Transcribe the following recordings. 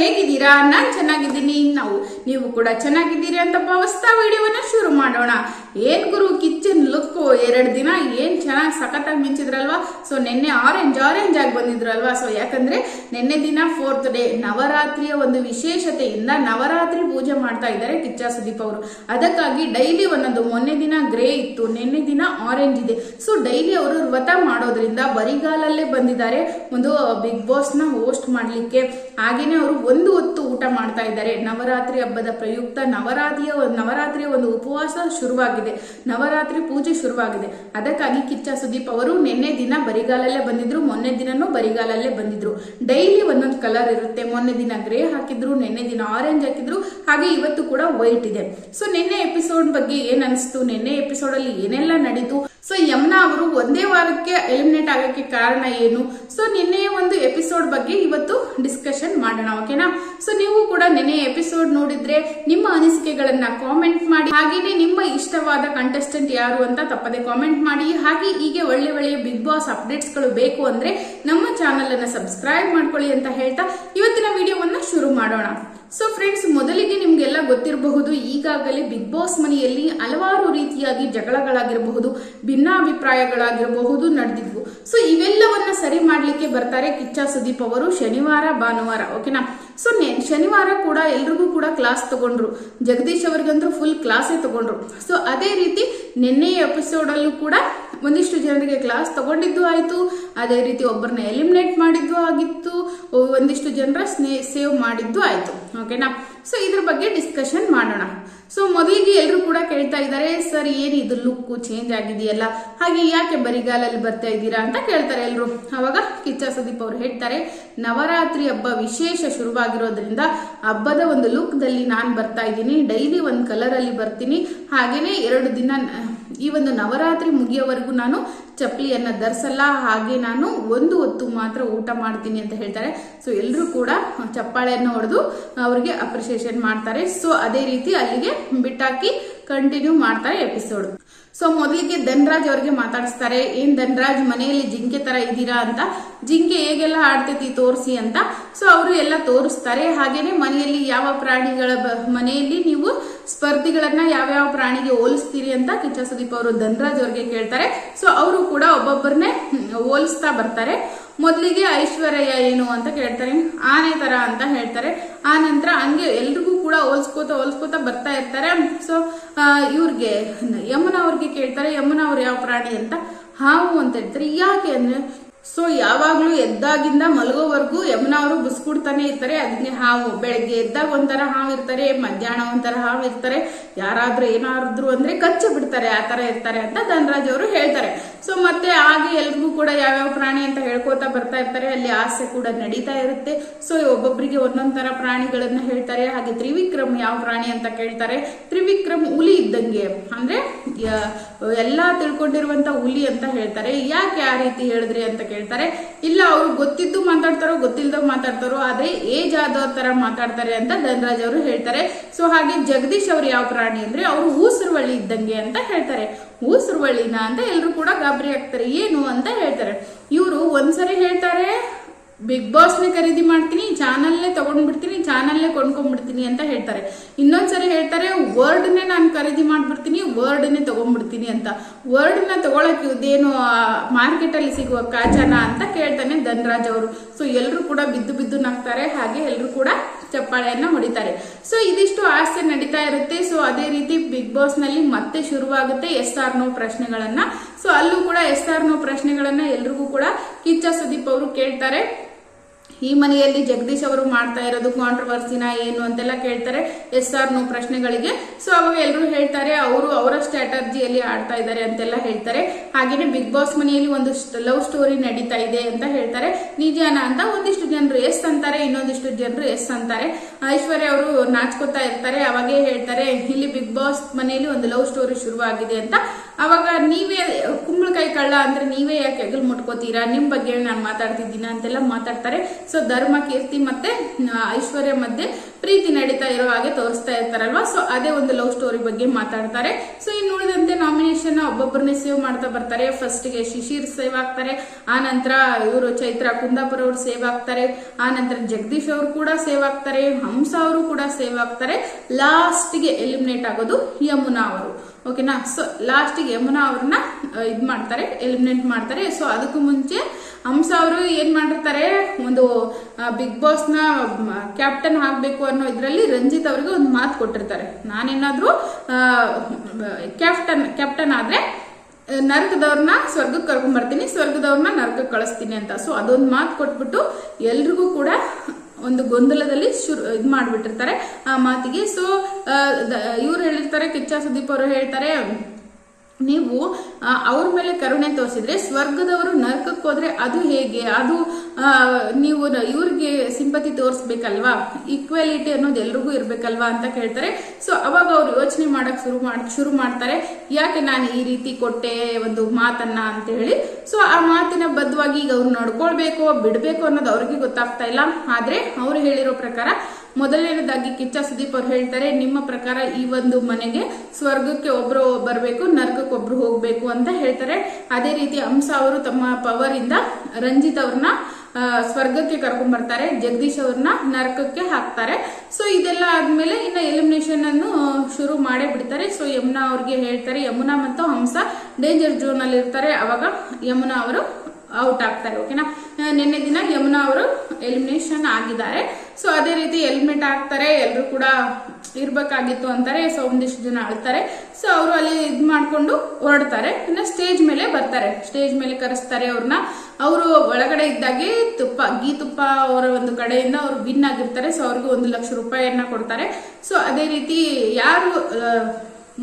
ಹೇಗಿದ್ದೀರಾ? ನಾನು ಚೆನ್ನಾಗಿದ್ದೀನಿ. ನಾವು ನೀವು ಕೂಡ ಚೆನ್ನಾಗಿದ್ದೀರಿ ಅಂತ ಭಾವಿಸ್ತಾ ವಿಡಿಯೋವನ್ನ ಶುರು ಮಾಡೋಣ. ಏನ್ ಗುರು ಕಿಚನ್ ಲುಕ್ ಎರಡು ದಿನ ಏನ್ ಚೆನ್ನಾಗಿ ಸಖತ್ತಾಗಿ ಮಿಂಚಿದ್ರಲ್ವಾ? ಸೊ ನಿನ್ನೆ ಆರೆಂಜ್ ಆರೆಂಜ್ ಆಗಿ ಬಂದಿದ್ರು ಅಲ್ವಾ ಸೊ ಯಾಕಂದ್ರೆ ನಿನ್ನೆ ದಿನ ಫೋರ್ತ್ ಡೇ ನವರಾತ್ರಿಯ ಒಂದು ವಿಶೇಷತೆಯಿಂದ ನವರಾತ್ರಿ ಪೂಜೆ ಮಾಡ್ತಾ ಇದ್ದಾರೆ ಕಿಚ್ಚ ಸುದೀಪ್ ಅವರು. ಅದಕ್ಕಾಗಿ ಡೈಲಿ ಒಂದೊಂದು, ಮೊನ್ನೆ ದಿನ ಗ್ರೇ ಇತ್ತು, ನಿನ್ನೆ ದಿನ ಆರೆಂಜ್ ಇದೆ. ಸೊ ಡೈಲಿ ಅವರು ವ್ರತ ಮಾಡೋದ್ರಿಂದ ಬರಿಗಾಲಲ್ಲೇ ಬಂದಿದ್ದಾರೆ. ಒಂದು ಬಿಗ್ ಬಾಸ್ನ ಹೋಸ್ಟ್ ಮಾಡ್ಲಿಕ್ಕೆ. ಹಾಗೇನೆ ಅವರು ಒಂದು ಹೊತ್ತು ಊಟ ಮಾಡ್ತಾ ಇದ್ದಾರೆ. ನವರಾತ್ರಿ ಹಬ್ಬದ ಪ್ರಯುಕ್ತ ನವರಾತ್ರಿಯ ನವರಾತ್ರಿಯ ಒಂದು ಉಪವಾಸ ಶುರುವಾಗಿದೆ. ನವರಾತ್ರಿ ಪೂಜೆ ಶುರುವಾಗಿದೆ. ಅದಕ್ಕಾಗಿ ಕಿಚ್ಚ ಸುದೀಪ್ ಅವರು ನಿನ್ನೆ ದಿನ ಬರಿಗಾಲಲ್ಲೇ ಬಂದಿದ್ರು, ಮೊನ್ನೆ ದಿನನೂ ಬರಿಗಾಲಲ್ಲೇ ಬಂದಿದ್ರು. ಡೈಲಿ ಒಂದೊಂದು ಕಲರ್ ಇರುತ್ತೆ. ಮೊನ್ನೆ ದಿನ ಗ್ರೇ ಹಾಕಿದ್ರು, ನಿನ್ನೆ ದಿನ ಆರೆಂಜ್ ಹಾಕಿದ್ರು, ಹಾಗೆ ಇವತ್ತು ಕೂಡ ವೈಟ್ ಇದೆ. ಸೊ, ನಿನ್ನೆ ಎಪಿಸೋಡ್ ಬಗ್ಗೆ ಏನ್ ಅನಿಸ್ತು? ನಿನ್ನೆ ಎಪಿಸೋಡ್ ಅಲ್ಲಿ ಏನೆಲ್ಲ ನಡೀತು? ಸೊ, ಯಮುನಾ ಅವರು ಒಂದೇ ವಾರಕ್ಕೆ ಎಲಿಮಿನೇಟ್ ಆಗಕ್ಕೆ ಕಾರಣ ಏನು? ಸೊ, ನಿನ್ನೆಯ ಒಂದು ಎಪಿಸೋಡ್ ಬಗ್ಗೆ ಇವತ್ತು ಡಿಸ್ಕಷನ್ ಮಾಡೋಣ ಓಕೆನಾ ಸೊ ನೀವು ಕೂಡ ನೆನೆ ಎಪಿಸೋಡ್ ನೋಡಿದ್ರೆ ನಿಮ್ಮ ಅನಿಸಿಕೆಗಳನ್ನ ಕಾಮೆಂಟ್ ಮಾಡಿ, ಹಾಗೇನೆ ನಿಮ್ಮ ಇಷ್ಟವಾದ ಕಂಟೆಸ್ಟೆಂಟ್ ಯಾರು ಅಂತ ತಪ್ಪದೆ ಕಾಮೆಂಟ್ ಮಾಡಿ, ಹಾಗೆ ಹೀಗೆ ಒಳ್ಳೆ ಒಳ್ಳೆಯ ಬಿಗ್ ಬಾಸ್ ಅಪ್ಡೇಟ್ಸ್ಗಳು ಬೇಕು ಅಂದ್ರೆ ನಮ್ಮ ಚಾನಲ್ ಅನ್ನ ಸಬ್ಸ್ಕ್ರೈಬ್ ಮಾಡ್ಕೊಳ್ಳಿ ಅಂತ ಹೇಳ್ತಾ ಇವತ್ತಿನ ವಿಡಿಯೋವನ್ನ ಶುರು ಮಾಡೋಣ. ಸೊ ಫ್ರೆಂಡ್ಸ್ ಮೊದಲಿಗೆ ನಿಮ್ಗೆಲ್ಲ ಗೊತ್ತಿರಬಹುದು, ಈಗಾಗಲೇ ಬಿಗ್ ಬಾಸ್ ಮನೆಯಲ್ಲಿ ಹಲವಾರು ರೀತಿಯಾಗಿ ಜಗಳಗಳಾಗಿರಬಹುದು, ಭಿನ್ನಾಭಿಪ್ರಾಯಗಳಾಗಿರಬಹುದು, ನಡೆದಿದ್ವು. ಸೊ ಇವೆಲ್ಲವನ್ನ ಸರಿ ಮಾಡ್ಲಿಕ್ಕೆ ಬರ್ತಾರೆ ಕಿಚ್ಚ ಸುದೀಪ್ ಅವರು ಶನಿವಾರ, ಭಾನುವಾರ ಓಕೆನಾ ಸೊ ಶನಿವಾರ ಕೂಡ ಎಲ್ರಿಗೂ ಕೂಡ ಕ್ಲಾಸ್ ತಗೊಂಡ್ರು. ಜಗದೀಶ್ ಅವ್ರಿಗಂತೂ ಫುಲ್ ಕ್ಲಾಸೇ ತಗೊಂಡ್ರು. ಸೊ ಅದೇ ರೀತಿ ನಿನ್ನೆ ಎಪಿಸೋಡ್ ಅಲ್ಲೂ ಕೂಡ ಒಂದಿಷ್ಟು ಜನರಿಗೆ ಕ್ಲಾಸ್ ತಗೊಂಡಿದ್ದು ಆಯ್ತು. ಅದೇ ರೀತಿ ಒಬ್ಬರನ್ನ ಎಲಿಮಿನೇಟ್ ಮಾಡಿದ್ದು ಆಗಿತ್ತು. ಒಂದಿಷ್ಟು ಜನರ ಸ್ನೇ, ಸೇವ್ ಮಾಡಿದ್ದು ಆಯ್ತು. ಓಕೆನಾ ಸೊ ಇದ್ರ ಬಗ್ಗೆ ಡಿಸ್ಕಷನ್ ಮಾಡೋಣ. ಸೊ ಮೊದಲಿಗೆ ಎಲ್ಲರೂ ಕೂಡ ಕೇಳ್ತಾ ಇದ್ದಾರೆ ಸರ್ ಏನ್ ಇದು ಲುಕ್ ಚೇಂಜ್ ಆಗಿದೆಯಲ್ಲ? ಹಾಗೆ ಯಾಕೆ ಬರಿಗಾಲಲ್ಲಿ ಬರ್ತಾ ಇದ್ದೀರಾ? ಅಂತ ಕೇಳ್ತಾರೆ ಎಲ್ಲರೂ ಅವಾಗ ಕಿಚ್ಚ ಸುದೀಪ್ ಅವರು ಹೇಳ್ತಾರೆ, ನವರಾತ್ರಿ ಹಬ್ಬ ವಿಶೇಷ ಶುರುವಾಗಿರೋದ್ರಿಂದ ಹಬ್ಬದ ಒಂದು ಲುಕ್ ದಲ್ಲಿ ನಾನು ಬರ್ತಾ ಇದ್ದೀನಿ. ಡೈಲಿ ಒಂದು ಕಲರ್ ಅಲ್ಲಿ ಬರ್ತೀನಿ. ಹಾಗೆಯೇ ಎರಡು ದಿನ, ಈ ಒಂದು ನವರಾತ್ರಿ ಮುಗಿಯೋವರೆಗೂ ನಾನು ಚಪ್ಪಲಿಯನ್ನ ಧರಿಸಲ್ಲ, ಹಾಗೆ ನಾನು ಒಂದು ಹೊತ್ತು ಮಾತ್ರ ಊಟ ಮಾಡ್ತೀನಿ ಅಂತ ಹೇಳ್ತಾರೆ. ಸೊ ಎಲ್ಲರೂ ಕೂಡ ಚಪ್ಪಾಳೆಯನ್ನು ಹೊಡೆದು ಅವರಿಗೆ ಅಪ್ರಿಸಿಯೇಷನ್ ಮಾಡ್ತಾರೆ. ಸೊ ಅದೇ ರೀತಿ ಅಲ್ಲಿಗೆ ಬಿಟ್ಟಾಕಿ ಕಂಟಿನ್ಯೂ ಮಾಡ್ತಾರೆ ಎಪಿಸೋಡ್. ಸೊ ಮೊದಲಿಗೆ ಧನ್ರಾಜ್ ಅವ್ರಿಗೆ ಮಾತಾಡಿಸ್ತಾರೆ, ಏನ್ ಧನ್ರಾಜ್, ಮನೆಯಲ್ಲಿ ಜಿಂಕೆ ತರ ಇದ್ದೀರಾ ಅಂತ? ಜಿಂಕೆ ಹೇಗೆಲ್ಲ ಆಡ್ತೈತಿ ತೋರಿಸಿ ಅಂತ? ಸೊ ಅವರು ಎಲ್ಲ ತೋರಿಸ್ತಾರೆ. ಹಾಗೇನೆ ಮನೆಯಲ್ಲಿ ಯಾವ ಪ್ರಾಣಿಗಳ ಮನೆಯಲ್ಲಿ ನೀವು ಸ್ಪರ್ಧಿಗಳನ್ನ ಯಾವ್ಯಾವ ಪ್ರಾಣಿಗೆ ಹೋಲಿಸ್ತೀರಿ ಅಂತ ಕಿಚ್ಚ ಸುದೀಪ್ ಅವರು ಧನ್ರಾಜ್ ಅವ್ರಿಗೆ ಕೇಳ್ತಾರೆ. ಸೊ ಅವರು ಕೂಡ ಒಬ್ಬೊಬ್ಬರನ್ನೇ ಹೋಲಿಸ್ತಾ ಬರ್ತಾರೆ. ಮೊದಲಿಗೆ ಐಶ್ವರ್ಯ ಏನು ಅಂತ ಕೇಳ್ತಾರೆ, ಆನೆ ತರ ಅಂತ ಹೇಳ್ತಾರೆ. ಆ ನಂತರ ಹಂಗೆ ಎಲ್ರಿಗೂ ಕೂಡ ಹೋಲ್ಸ್ಕೋತ ಹೋಲ್ಸ್ಕೋತ ಬರ್ತಾ ಇರ್ತಾರೆ. ಸೊ ಇವ್ರಿಗೆ, ಯಮುನ ಅವ್ರಿಗೆ ಕೇಳ್ತಾರೆ, ಯಮುನ ಅವ್ರು ಯಾವ ಪ್ರಾಣಿ ಅಂತ. ಹಾವು ಅಂತ ಹೇಳ್ತಾರೆ. ಯಾಕೆ ಅಂದ್ರೆ ಸೊ ಯಾವಾಗ್ಲೂ ಎದ್ದಾಗಿಂದ ಮಲಗೋವರೆಗೂ ಯಮುನ ಅವರು ಬುಸ್ಕುಡ್ತಾನೆ ಇರ್ತಾರೆ. ಅದಕ್ಕೆ ಹಾವು. ಬೆಳಗ್ಗೆ ಎದ್ದಾಗ ಒಂಥರ ಹಾವು ಇರ್ತಾರೆ, ಮಧ್ಯಾಹ್ನ ಒಂಥರ ಹಾವು ಇರ್ತಾರೆ. ಯಾರಾದ್ರೂ ಏನಾದ್ರು ಅಂದ್ರೆ ಕಚ್ಚಿ ಬಿಡ್ತಾರೆ, ಆ ತರ ಇರ್ತಾರೆ ಅಂತ ಧನರಾಜ್ ಅವರು ಹೇಳ್ತಾರೆ. ಸೊ ಮತ್ತೆ ಹಾಗೆ ಎಲ್ರಿಗೂ ಕೂಡ ಯಾವ್ಯಾವ ಪ್ರಾಣಿ ಅಂತ ಹೇಳ್ಕೊತಾ ಬರ್ತಾ ಇರ್ತಾರೆ, ಅಲ್ಲಿ ಆಸೆ ಕೂಡ ನಡೀತಾ ಇರುತ್ತೆ. ಸೊ ಒಬ್ಬೊಬ್ಬರಿಗೆ ಒಂದೊಂದ್ ತರ ಪ್ರಾಣಿಗಳನ್ನ ಹೇಳ್ತಾರೆ. ಹಾಗೆ ತ್ರಿವಿಕ್ರಮ್ ಯಾವ ಪ್ರಾಣಿ ಅಂತ ಕೇಳ್ತಾರೆ. ತ್ರಿವಿಕ್ರಮ್ ಹುಲಿ ಇದ್ದಂಗೆ. ಅಂದ್ರೆ ಎಲ್ಲಾ ತಿಳ್ಕೊಂಡಿರುವಂತ ಹುಲಿ ಅಂತ ಹೇಳ್ತಾರೆ. ಯಾಕೆ ಆ ರೀತಿ ಹೇಳಿದ್ರಿ ಅಂತ ಕೇಳ್ತಾರೆ. ಇಲ್ಲ, ಅವ್ರು ಗೊತ್ತಿದ್ದು ಮಾತಾಡ್ತಾರೋ ಗೊತ್ತಿಲ್ಲದ ಮಾತಾಡ್ತಾರೋ, ಆದ್ರೆ ಏಜ್ ಆದೋ ತರ ಮಾತಾಡ್ತಾರೆ ಅಂತ ಧನರಾಜ್ ಅವರು ಹೇಳ್ತಾರೆ. ಸೊ ಹಾಗೆ ಜಗದೀಶ್ ಅವ್ರು ಯಾವ ಪ್ರಾಣಿ ಅಂದ್ರೆ, ಅವರು ಊಸರುವಳ್ಳಿ ಇದ್ದಂಗೆ ಅಂತ ಹೇಳ್ತಾರೆ. ಊಸುರುವಳ್ಳಿನ ಅಂತ ಎಲ್ಲರೂ ಕೂಡ ಗಾಬರಿ ಆಗ್ತಾರೆ. ಏನು ಅಂತ ಹೇಳ್ತಾರೆ. ಇವರು ಒಂದ್ಸರಿ ಹೇಳ್ತಾರೆ ಬಿಗ್ ಬಾಸ್ನೇ ಖರೀದಿ ಮಾಡ್ತೀನಿ, ಚಾನಲ್ನೇ ತಗೊಂಡ್ಬಿಡ್ತೀನಿ, ಚಾನಲ್ನೇ ಕೊಂಡ್ಕೊಂಡ್ಬಿಡ್ತೀನಿ ಅಂತ ಹೇಳ್ತಾರೆ. ಇನ್ನೊಂದ್ಸರಿ ಹೇಳ್ತಾರೆ ವರ್ಡ್ನೇ ನಾನು ಖರೀದಿ ಮಾಡ್ಬಿಡ್ತೀನಿ ವರ್ಡ್ನೇ ತಗೊಂಡ್ಬಿಡ್ತೀನಿ ಅಂತ. ವರ್ಡ್ನ ತಗೊಳಕ್ ಇದೇನು ಮಾರ್ಕೆಟ್ ಅಲ್ಲಿ ಸಿಗುವ ಕಾಚನ ಅಂತ ಕೇಳ್ತಾನೆ ಧನ್ರಾಜ್ ಅವರು. ಸೊ ಎಲ್ಲರೂ ಕೂಡ ಬಿದ್ದು ಬಿದ್ದು ನಗ್ತಾರೆ, ಹಾಗೆ ಎಲ್ಲರೂ ಕೂಡ ಚಪ್ಪಾಳೆಯನ್ನ ಹೊಡಿತಾರೆ. ಸೊ ಇದಿಷ್ಟು ಆಸೆ ನಡೀತಾ ಇರುತ್ತೆ. ಸೊ ಅದೇ ರೀತಿ ಬಿಗ್ ಬಾಸ್ನಲ್ಲಿ ಮತ್ತೆ ಶುರುವಾಗುತ್ತೆ ಎಸ್ ಆರ್ ನೋ ಪ್ರಶ್ನೆಗಳನ್ನ. ಸೊ ಅಲ್ಲೂ ಕೂಡ ಎಸ್ ಆರ್ ನೋ ಪ್ರಶ್ನೆಗಳನ್ನ ಎಲ್ರಿಗೂ ಕೂಡ ಕಿಚ್ಚ ಸುದೀಪ್ ಅವರು ಕೇಳ್ತಾರೆ. ಈ ಮನೆಯಲ್ಲಿ ಜಗದೀಶ್ ಅವರು ಮಾಡ್ತಾ ಇರೋದು ಕಾಂಟ್ರವರ್ಸಿನ ಏನು ಅಂತೆಲ್ಲ ಕೇಳ್ತಾರೆ. ಎಸ್ ಆರ್ ನೋ ಪ್ರಶ್ನೆಗಳಿಗೆ. ಸೊ ಅವಾಗ ಎಲ್ಲರೂ ಹೇಳ್ತಾರೆ, ಅವರು ಅವರ ಸ್ಟ್ರಾಟಜಿಯಲ್ಲಿ ಆಡ್ತಾ ಇದ್ದಾರೆ ಅಂತೆಲ್ಲ ಹೇಳ್ತಾರೆ. ಹಾಗೇನೆ ಬಿಗ್ ಬಾಸ್ ಮನೆಯಲ್ಲಿ ಒಂದು ಲವ್ ಸ್ಟೋರಿ ನಡೀತಾ ಇದೆ ಅಂತ ಹೇಳ್ತಾರೆ. ನಿಜಾನ ಅಂತ ಒಂದಿಷ್ಟು ಜನರು ಎಸ್ ಅಂತಾರೆ, ಇನ್ನೊಂದಿಷ್ಟು ಜನರು ಎಸ್ ಅಂತಾರೆ. ಐಶ್ವರ್ಯ ಅವರು ನಾಚ್ಕೋತಾ ಇರ್ತಾರೆ, ಅವಾಗೇ ಹೇಳ್ತಾರೆ, ಇಲ್ಲಿ ಬಿಗ್ ಬಾಸ್ ಮನೆಯಲ್ಲಿ ಒಂದು ಲವ್ ಸ್ಟೋರಿ ಶುರುವಾಗಿದೆ ಅಂತ. ಅವಾಗ ನೀವೇ ಕುಂಬಳಕಾಯಿ ಕಳ್ಳ ಅಂದ್ರೆ ನೀವೇ ಯಾಕೆ ಹೆಗಲ್ ಮುಟ್ಕೋತೀರಾ? ನಿಮ್ ಬಗ್ಗೆ ನಾನು ಮಾತಾಡ್ತಿದ್ದೀನ ಅಂತೆಲ್ಲ ಮಾತಾಡ್ತಾರೆ. ಸೊ ಧರ್ಮ, ಕೀರ್ತಿ ಮತ್ತೆ ಐಶ್ವರ್ಯ ಮಧ್ಯೆ ಪ್ರೀತಿ ನಡೀತಾ ಇರೋ ಹಾಗೆ ತೋರಿಸ್ತಾ ಇರ್ತಾರಲ್ವಾ? ಸೊ ಅದೇ ಒಂದು ಲವ್ ಸ್ಟೋರಿ ಬಗ್ಗೆ ಮಾತಾಡ್ತಾರೆ. ಸೊ ಇನ್ನು ಉಳಿದಂತೆ ನಾಮಿನೇಷನ್ ಒಬ್ಬೊಬ್ಬರನ್ನೇ ಸೇವ್ ಮಾಡ್ತಾ ಬರ್ತಾರೆ. ಫಸ್ಟ್ಗೆ ಶಿಶಿರ್ ಸೇವ್ ಆಗ್ತಾರೆ. ಆ ನಂತರ ಇವರು ಚೈತ್ರ ಕುಂದಾಪುರ ಅವರು ಸೇವ್ ಆಗ್ತಾರೆ. ಆ ನಂತರ ಜಗದೀಶ್ ಅವರು ಕೂಡ ಸೇವ್ ಆಗ್ತಾರೆ. ಹಂಸ ಅವರು ಕೂಡ ಸೇವ್ ಆಗ್ತಾರೆ. ಲಾಸ್ಟ್ಗೆ ಎಲಿಮಿನೇಟ್ ಆಗೋದು ಯಮುನಾ ಅವರು. ಓಕೆನಾ ಸೊ ಲಾಸ್ಟಿಗೆ ಯಮುನಾ ಅವ್ರನ್ನ ಇದು ಮಾಡ್ತಾರೆ ಎಲಿಮಿನೇಟ್ ಮಾಡ್ತಾರೆ. ಸೊ ಅದಕ್ಕೂ ಮುಂಚೆ ಹಂಸ ಅವರು ಏನ್ ಮಾಡಿರ್ತಾರೆ? ಒಂದು ಬಿಗ್ ಬಾಸ್ನ ಕ್ಯಾಪ್ಟನ್ ಆಗ್ಬೇಕು ಅನ್ನೋ ಇದರಲ್ಲಿ ರಂಜಿತ್ ಅವರಿಗೆ ಒಂದು ಮಾತು ಕೊಟ್ಟಿರ್ತಾರೆ. ನಾನೇನಾದ್ರೂ ಕ್ಯಾಪ್ಟನ್ ಕ್ಯಾಪ್ಟನ್ ಆದ್ರೆ ನರಕದವ್ರನ್ನ ಸ್ವರ್ಗಕ್ಕೆ ಕರ್ಕೊಂಡ್ ಬರ್ತೀನಿ ಸ್ವರ್ಗದವ್ರನ್ನ ನರಕಕ್ಕೆ ಕಳಿಸ್ತೀನಿ ಅಂತ. ಸೊ ಅದೊಂದು ಮಾತು ಕೊಟ್ಬಿಟ್ಟು ಎಲ್ರಿಗೂ ಕೂಡ ಒಂದು ಗೊಂದಲದಲ್ಲಿ ಶುರು ಇದು ಮಾಡಿಬಿಟ್ಟಿರ್ತಾರೆ ಆ ಮಾತಿಗೆ. ಸೊ ಇವ್ರು ಹೇಳಿರ್ತಾರೆ, ಕಿಚ್ಚ ಸುದೀಪ್ ಅವರು ಹೇಳ್ತಾರೆ, ನೀವು ಅವ್ರ ಮೇಲೆ ಕರುಣೆ ತೋರಿಸಿದ್ರೆ, ಸ್ವರ್ಗದವರು ನರಕಕ್ಕೆ ಹೋದ್ರೆ ಅದು ಹೇಗೆ? ಅದು ನೀವು ಇವ್ರಿಗೆ ಸಿಂಪತಿ ತೋರಿಸ್ಬೇಕಲ್ವಾ? ಈಕ್ವಾಲಿಟಿ ಅನ್ನೋದು ಎಲ್ರಿಗೂ ಇರ್ಬೇಕಲ್ವಾ ಅಂತ ಕೇಳ್ತಾರೆ. ಸೊ ಅವಾಗ ಅವ್ರು ಯೋಚನೆ ಮಾಡಕ್ ಶುರು ಮಾಡ್ ಶುರು ಮಾಡ್ತಾರೆ. ಯಾಕೆ ನಾನು ಈ ರೀತಿ ಕೊಟ್ಟೆ ಒಂದು ಮಾತನ್ನ ಅಂತ ಹೇಳಿ ಸೊ ಆ ಮಾತಿನ ಬದ್ಧವಾಗಿ ಈಗ ಅವ್ರು ನಡ್ಕೊಳ್ಬೇಕು, ಬಿಡ್ಬೇಕು ಅನ್ನೋದು ಅವ್ರಿಗೆ ಗೊತ್ತಾಗ್ತಾ ಇಲ್ಲ. ಆದ್ರೆ ಅವ್ರು ಹೇಳಿರೋ ಪ್ರಕಾರ ಮೊದಲನೇದಾಗಿ ಕಿಚ್ಚ ಸುದೀಪ್ ಅವ್ರು ಹೇಳ್ತಾರೆ, ನಿಮ್ಮ ಪ್ರಕಾರ ಈ ಒಂದು ಮನೆಗೆ ಸ್ವರ್ಗಕ್ಕೆ ಒಬ್ರು ಬರಬೇಕು ನರ್ಗಕ್ಕೆ ಒಬ್ರು ಹೋಗ್ಬೇಕು ಅಂತ ಹೇಳ್ತಾರೆ. ಅದೇ ರೀತಿ ಹಂಸ ಅವರು ತಮ್ಮ ಪವರ್ ಇಂದ ರಂಜಿತ್ ಅವ್ರನ್ನ ಸ್ವರ್ಗಕ್ಕೆ ಕರ್ಕೊಂಡ್ ಬರ್ತಾರೆ. ಜಗದೀಶ್ ಅವ್ರನ್ನ ನರಕಕ್ಕೆ ಹಾಕ್ತಾರೆ. ಸೊ ಇದೆಲ್ಲ ಆದ್ಮೇಲೆ ಇನ್ನ ಎಲಿಮಿನೇಷನ್ ಅನ್ನು ಶುರು ಮಾಡೇ ಬಿಡ್ತಾರೆ. ಸೊ ಯಮುನಾ ಅವ್ರಿಗೆ ಹೇಳ್ತಾರೆ, ಯಮುನಾ ಮತ್ತು ಹಂಸ ಡೇಂಜರ್ ಝೋನ್ ಅಲ್ಲಿ ಇರ್ತಾರೆ. ಅವಾಗ ಯಮುನಾ ಅವರು ಔಟ್ ಆಗ್ತಾರೆ ಓಕೆನಾ ನಿನ್ನೆ ದಿನ ಯಮುನಾ ಅವರು ಎಲಿಮಿನೇಷನ್ ಆಗಿದ್ದಾರೆ. ಸೊ ಅದೇ ರೀತಿ ಎಲಿಮಿನೇಟ್ ಆಗ್ತಾರೆ ಎಲ್ಲರೂ ಕೂಡ ಇರ್ಬೇಕಾಗಿತ್ತು ಅಂತಾರೆ. ಸೊ ಒಂದಿಷ್ಟು ಜನ ಅಳ್ತಾರೆ. ಸೊ ಅವರು ಅಲ್ಲಿ ಇದು ಮಾಡ್ಕೊಂಡು ಹೊರಡ್ತಾರೆ. ಇನ್ನು ಸ್ಟೇಜ್ ಮೇಲೆ ಬರ್ತಾರೆ. ಸ್ಟೇಜ್ ಮೇಲೆ ಕರೆಸ್ತಾರೆ ಅವ್ರನ್ನ ಅವರು ಒಳಗಡೆ ಇದ್ದಾಗೆ ತುಪ್ಪ ಗೀ ತುಪ್ಪ ಅವರ ಒಂದು ಕಡೆಯಿಂದ ಅವರು ವಿನ್ ಆಗಿರ್ತಾರೆ. ಸೊ ಅವ್ರಿಗೆ ಒಂದು ಲಕ್ಷ ರೂಪಾಯಿಯನ್ನ ಕೊಡ್ತಾರೆ. ಸೊ ಅದೇ ರೀತಿ ಯಾರು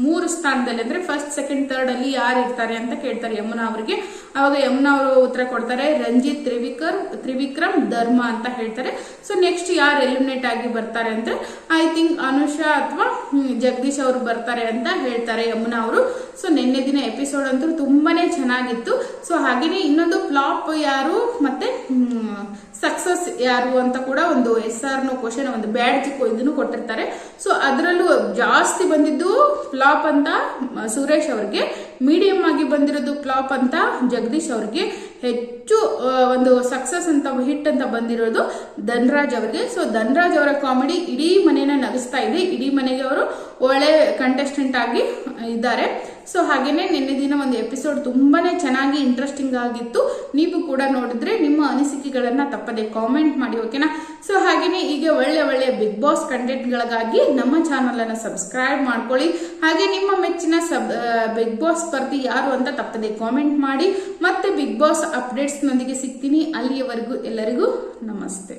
ಮೂರು ಸ್ಥಾನದಲ್ಲಿ ಅಂದ್ರೆ ಫಸ್ಟ್ ಸೆಕೆಂಡ್ ಥರ್ಡ್ ಅಲ್ಲಿ ಯಾರು ಇರ್ತಾರೆ ಅಂತ ಕೇಳ್ತಾರೆ ಯಮುನಾ ಅವರಿಗೆ. ಅವಾಗ ಯಮುನಾ ಅವರು ಉತ್ತರ ಕೊಡ್ತಾರೆ, ರಂಜಿತ್ ತ್ರಿವಿಕರ್, ತ್ರಿವಿಕ್ರಮ್ ಧರ್ಮ ಅಂತ ಹೇಳ್ತಾರೆ. ಸೊ ನೆಕ್ಸ್ಟ್ ಯಾರು ಎಲಿಮಿನೇಟ್ ಆಗಿ ಬರ್ತಾರೆ ಅಂದ್ರೆ ಐ ಥಿಂಕ್ ಅನುಷಾ ಅಥವಾ ಜಗದೀಶ್ ಅವರು ಬರ್ತಾರೆ ಅಂತ ಹೇಳ್ತಾರೆ ಯಮುನಾ ಅವರು. ಸೊ ನಿನ್ನೆ ದಿನ ಎಪಿಸೋಡ್ ಅಂತೂ ತುಂಬಾನೇ ಚೆನ್ನಾಗಿತ್ತು. ಸೊ ಹಾಗೇನೆ ಇನ್ನೊಂದು ಫ್ಲಾಪ್ ಯಾರು ಮತ್ತೆ ಸಕ್ಸಸ್ ಯಾರು ಅಂತ ಕೂಡ ಒಂದು ಎಸ್ ಆರ್ ನೋ ಕ್ವಶನ್ ಒಂದು ಬ್ಯಾಡ್ಜ್ ಇದನ್ನು ಕೊಟ್ಟಿರ್ತಾರೆ. ಸೊ ಅದರಲ್ಲೂ ಜಾಸ್ತಿ ಬಂದಿದ್ದು ಫ್ಲಾಪ್ ಅಂತ ಸುರೇಶ್ ಅವ್ರಿಗೆ ಮೀಡಿಯಂ ಆಗಿ ಬಂದಿರೋದು ಫ್ಲಾಪ್ ಅಂತ ಜಗದೀಶ್ ಅವ್ರಿಗೆ, ಹೆಚ್ಚು ಒಂದು ಸಕ್ಸಸ್ ಅಂತ ಹಿಟ್ ಅಂತ ಬಂದಿರೋದು ಧನ್ರಾಜ್ ಅವರಿಗೆ. ಸೊ ಧನ್ರಾಜ್ ಅವರ ಕಾಮಿಡಿ ಇಡೀ ಮನೆಯನ್ನ ನಗಿಸ್ತಾ ಇದೆ. ಇಡೀ ಮನೆಗೆ ಅವರು ಒಳ್ಳೆ ಕಂಟೆಸ್ಟೆಂಟ್ ಆಗಿ ಇದ್ದಾರೆ. ಸೊ ಹಾಗೆಯೇ ನಿನ್ನೆ ದಿನ ಒಂದು ಎಪಿಸೋಡ್ ತುಂಬಾನೇ ಚೆನ್ನಾಗಿ ಇಂಟ್ರೆಸ್ಟಿಂಗ್ ಆಗಿತ್ತು. ನೀವು ಕೂಡ ನೋಡಿದ್ರೆ ನಿಮ್ಮ ಅನಿಸಿಕೆಗಳನ್ನು ತಪ್ಪದೆ ಕಾಮೆಂಟ್ ಮಾಡಿ ಓಕೆನಾ ಸೊ ಹಾಗೆಯೇ ಈಗ ಒಳ್ಳೆ ಒಳ್ಳೆ ಬಿಗ್ ಬಾಸ್ ಕಂಟೆಂಟ್ಗಳಿಗಾಗಿ ನಮ್ಮ ಚಾನಲನ್ನು ಸಬ್ಸ್ಕ್ರೈಬ್ ಮಾಡ್ಕೊಳ್ಳಿ. ಹಾಗೆ ನಿಮ್ಮ ಮೆಚ್ಚಿನ ಸಬ್ ಬಿಗ್ ಬಾಸ್ ಸ್ಪರ್ಧಿ ಯಾರು ಅಂತ ತಪ್ಪದೆ ಕಾಮೆಂಟ್ ಮಾಡಿ. ಮತ್ತೆ ಬಿಗ್ ಬಾಸ್ ಅಪ್ಡೇಟ್ಸ್ ನೊಂದಿಗೆ ಸಿಗ್ತೀನಿ. ಅಲ್ಲಿಯವರೆಗೂ ಎಲ್ಲರಿಗೂ ನಮಸ್ತೆ.